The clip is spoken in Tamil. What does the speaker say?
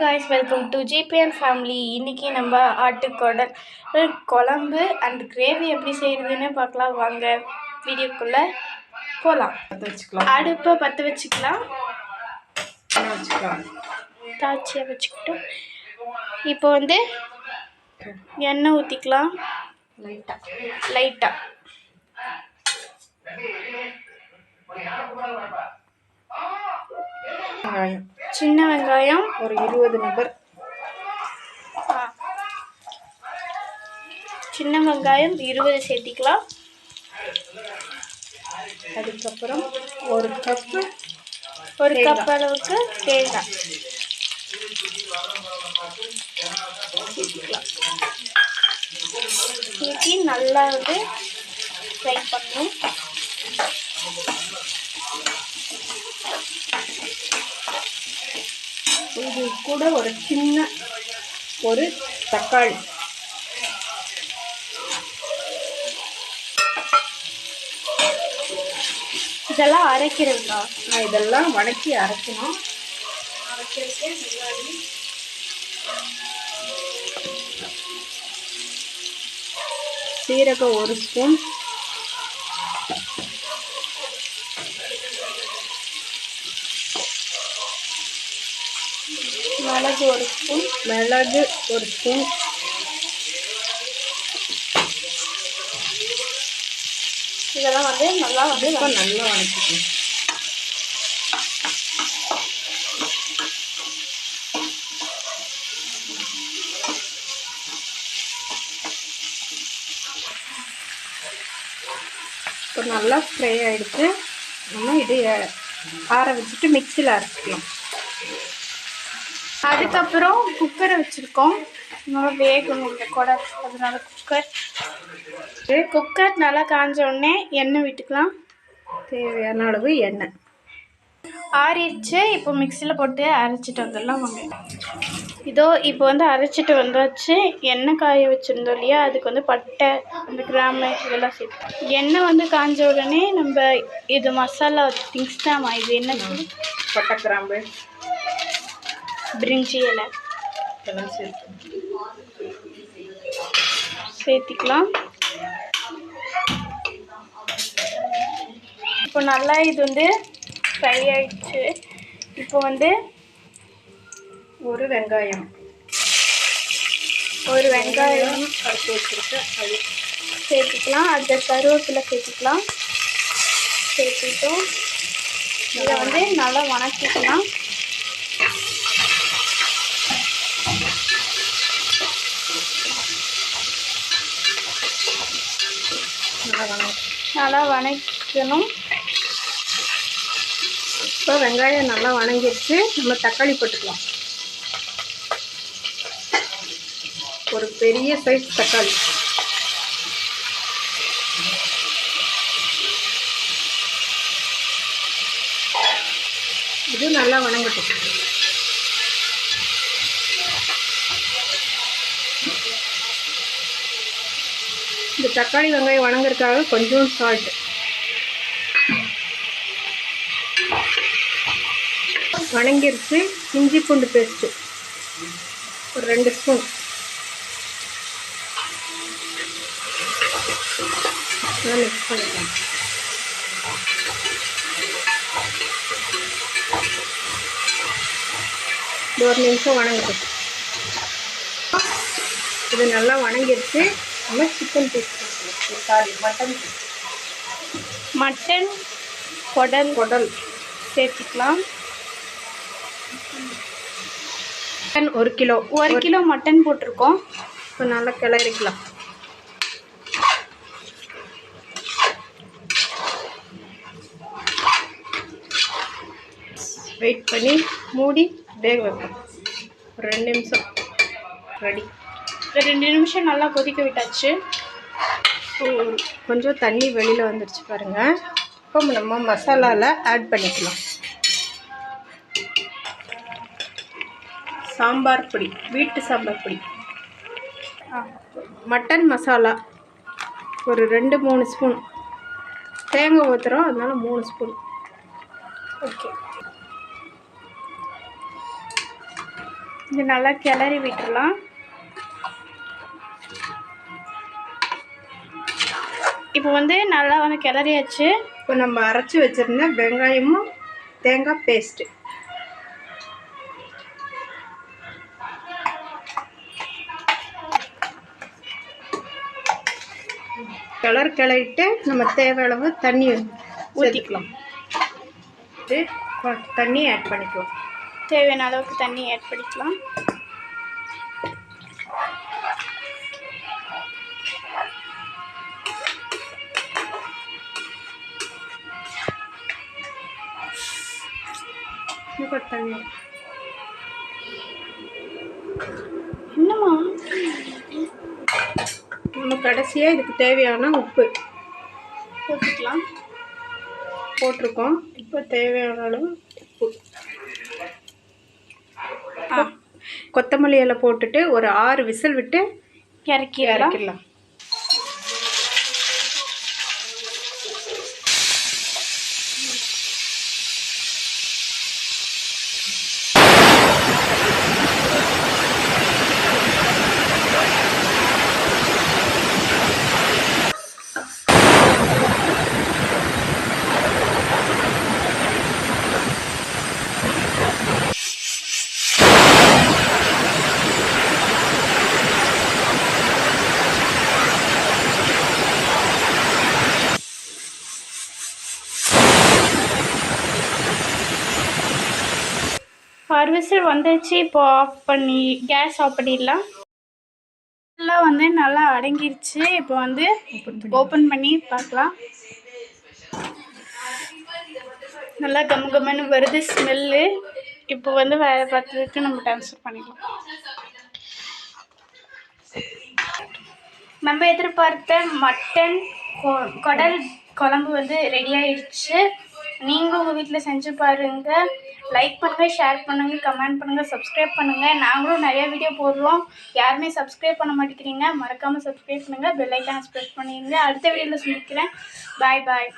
Guys welcome to GBN family இன்றைக்கி நம்ம ஆட்டுக்குடல் குழம்பு அண்ட் கிரேவி எப்படி செய்கிறதுன்னு பார்க்கலாம். வாங்க வீடியோக்குள்ளே போகலாம் வச்சுக்கலாம். அடுப்பை பற்ற வச்சுக்கலாம். வச்சுக்கலாம். தாச்சியாக வச்சுக்கிட்டோம். இப்போ வந்து எண்ணெய் ஊற்றிக்கலாம் லைட்டாக லைட்டாக வெங்காயம். சின்ன வெங்காயம் ஒரு இருபது நபர். சின்ன வெங்காயம் இருபது சேர்த்திக்கலாம் அதுக்கப்புறம் ஒரு கப்பு ஒரு. கப் அளவுக்கு தேங்காய் ஊற்றி நல்லா வந்து ஃப்ரை பண்ணணும் இது கூட ஒரு சின்ன ஒரு தக்காளி. இதெல்லாம் அரைக்கிறதுக்கா நான் இதெல்லாம் வதக்கி அரைக்கணும். முன்னாடி சீரகம் ஒரு ஸ்பூன். மிளகு ஒரு ஸ்பூன். மிளகு ஒரு ஸ்பூன். இதெல்லாம் வந்து நல்லா வந்து நல்லா வதக்கிக்கணும் இப்போ நல்லா ஃப்ரை ஆகிடுச்சு நம்ம இது ஆற வச்சுட்டு மிக்சியில் அரைச்சிக்கலாம். அதுக்கப்புறம் குக்கரை வச்சுருக்கோம். நல்லா வேகணும் இந்த கொடை அதனால குக்கர் குக்கர் நல்லா காஞ்ச உடனே எண்ணெய் விட்டுக்கலாம். தேவையான அளவு எண்ணெய். ஆறிடுச்சு. இப்போ மிக்சியில் போட்டு அரைச்சிட்டு வந்துடலாம் வாங்க. இதோ இப்போ வந்து அரைச்சிட்டு வந்தாச்சு. எண்ணெய் காய வச்சுருந்தோம் இல்லையா? அதுக்கு வந்து பட்டை அந்த கிராமு இதெல்லாம் சேர்த்து. எண்ணெய் வந்து காஞ்ச உடனே நம்ம இது மசாலா திங்ஸ் தான் இது என்ன? பட்டை கிராம்பு பிரிஞ்சி இலை இதெல்லாம் சேர்த்து சேர்த்திக்கலாம். இப்போ நல்லா இது வந்து ஃப்ரை ஆயிடுச்சு. இப்போ வந்து ஒரு வெங்காயம். ஒரு வெங்காயம். வச்சுருக்கேன் அது. சேர்த்துக்கலாம். அந்த கருவேப்பிலை சேர்த்துக்கலாம். சேர்த்துட்டோம். இதை வந்து நல்லா வணக்கிக்கலாம் நல்லா வணக்கம் நல்லா வணக்கணும். இப்போ வெங்காயம் நல்லா வணங்கிடுச்சு நம்ம தக்காளி போட்டுக்கலாம். ஒரு பெரிய சைஸ் தக்காளி. இது நல்லா வணங்கட்டும். இந்த தக்காளி வெங்காயம் வணங்குறதுக்காக கொஞ்சம் சால்ட் வணங்கிருச்சு. இஞ்சி பூண்டு பேஸ்ட்டு ஒரு ரெண்டு ஸ்பூன் மிக்ஸ் பண்ணிக்கலாம். ஒரு நிமிஷம் வணங்குது இது நல்லா வணங்கிருச்சு. நம்ம chicken piece sorry mutton mutton குடல். குடல். சேர்த்துக்கலாம். மட்டன் ஒரு கிலோ. ஒரு கிலோ மட்டன் போட்டிருக்கோம். இப்போ நல்லா கிளறிக்கலாம். வெயிட் பண்ணி மூடி வேக வைப்போம். ரெண்டு நிமிஷம். ரெடி ரெண்டு நிமிஷம் நல்லா கொதிக்க விட்டாச்சு. கொஞ்சம் தண்ணி வெளியில் வந்துருச்சு பாருங்கள் இப்போ நம்ம மசாலாவில் ஆட் பண்ணிக்கலாம். சாம்பார் பொடி வீட்டு சாம்பார் பொடி. மட்டன் மசாலா ஒரு ரெண்டு மூணு ஸ்பூன். தேங்காய் ஊற்றுறோம் அதனால மூணு ஸ்பூன். ஓகே. இது நல்லா கிளறி விட்டுறலாம் இப்போ வந்து நல்லா வந்து கிளறியாச்சு. இப்போ நம்ம அரைச்சி வச்சிருந்த வெங்காயமும் தேங்காய் பேஸ்ட்டு கிளறு கிளறிட்டு நம்ம தேவை அளவு தண்ணி ஊற்றிக்கலாம் தண்ணி ஆட் பண்ணிக்குவோம் தேவையான அளவுக்கு தண்ணி ஆட் பண்ணிக்கலாம். தண்ணி என்னம்மா? நம்ம கடைசியாக இதுக்கு தேவையான உப்பு. போட்டுக்கலாம். போட்டிருக்கோம். இப்போ தேவையான அளவு உப்பு. ஆ. கொத்தமல்லி இலை போட்டுட்டு ஒரு ஆறு விசில் விட்டு இறக்கிடலாம். இறக்கிடலாம். ஆறு விசில் வந்துச்சு. இப்போ ஆஃப் பண்ணி கேஸ் ஆஃப் பண்ணிடலாம். எல்லாம் வந்து நல்லா அடங்கிருச்சு. இப்போ வந்து ஓப்பன் பண்ணி பார்க்கலாம். நல்லா கம்மு கம்மன்னு வருது ஸ்மெல்லு இப்போ வந்து வேறு பார்த்ததுக்கு நம்ம ட்ரான்ஸ்ஃபர் பண்ணிக்கலாம். நம்ம எதிர்பார்த்த மட்டன் கொ- குடல் குழம்பு வந்து ரெடி ஆயிடுச்சு நீங்களும் உங்கள் வீட்டில் செஞ்சு பாருங்கள் லைக் பண்ணுங்கள் ஷேர் பண்ணுங்கள் கமெண்ட் பண்ணுங்கள் சப்ஸ்கிரைப் பண்ணுங்கள் நாங்களும் நிறைய வீடியோ போடுறோம். யாருமே சப்ஸ்கிரைப் பண்ண மாட்டேங்கிறீங்க மறக்காமல் சப்ஸ்கிரைப் பண்ணுங்கள் பெல்லைக்கான ஐக்கானை ப்ரெஸ் பண்ணிடுங்க. அடுத்த வீடியோவில் சந்திக்கிறேன். பாய் பாய்